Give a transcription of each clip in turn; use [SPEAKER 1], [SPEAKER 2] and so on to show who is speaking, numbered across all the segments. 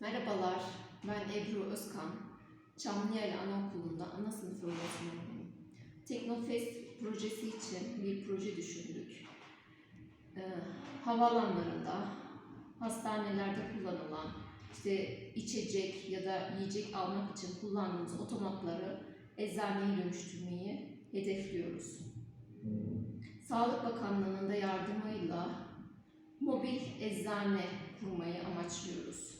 [SPEAKER 1] Merhabalar, ben Ebru Özkan. Çamlıyeli Anaokulu'nda ana sınıf öğretmeniyim. Teknofest projesi için bir proje düşündük. Ee, havaalanlarında, hastanelerde kullanılan işte içecek ya da yiyecek almak için kullandığımız otomatları eczaneye dönüştürmeyi hedefliyoruz. Sağlık Bakanlığı'nın da yardımıyla mobil eczane kurmayı amaçlıyoruz.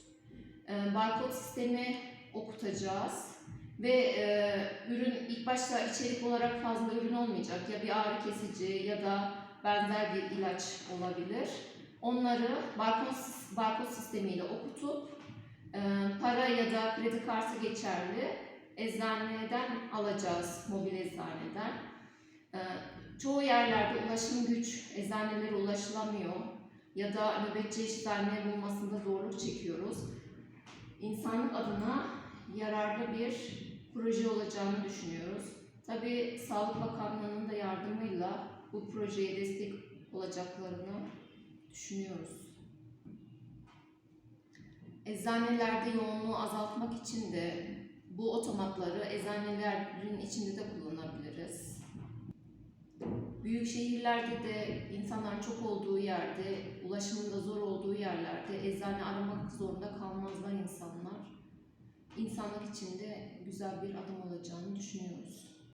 [SPEAKER 1] Barkod sistemi okutacağız ve e, ürün ilk başta içerik olarak fazla ürün olmayacak ya bir ağrı kesici ya da benzer bir ilaç olabilir. Onları barkod, barkod sistemiyle okutup e, para ya da kredi kartı geçerli eczaneden alacağız, mobil eczaneden. E, çoğu yerlerde ulaşım güç, eczanelere ulaşılamıyor ya da nöbetçi eczane bulmasında zorluk çekiyoruz. İnsanlık adına yararlı bir proje olacağını düşünüyoruz. Tabii Sağlık Bakanlığı'nın da yardımıyla bu projeye destek olacaklarını düşünüyoruz. Eczanelerde yoğunluğu azaltmak için de bu otomatları eczanelerin içinde de kullanabiliriz. Büyük şehirlerde de insanların çok olduğu yerde, ulaşımın da eczane aramak zorunda kalmazlar insanlar. İnsanlık için de güzel bir adım olacağını düşünüyoruz.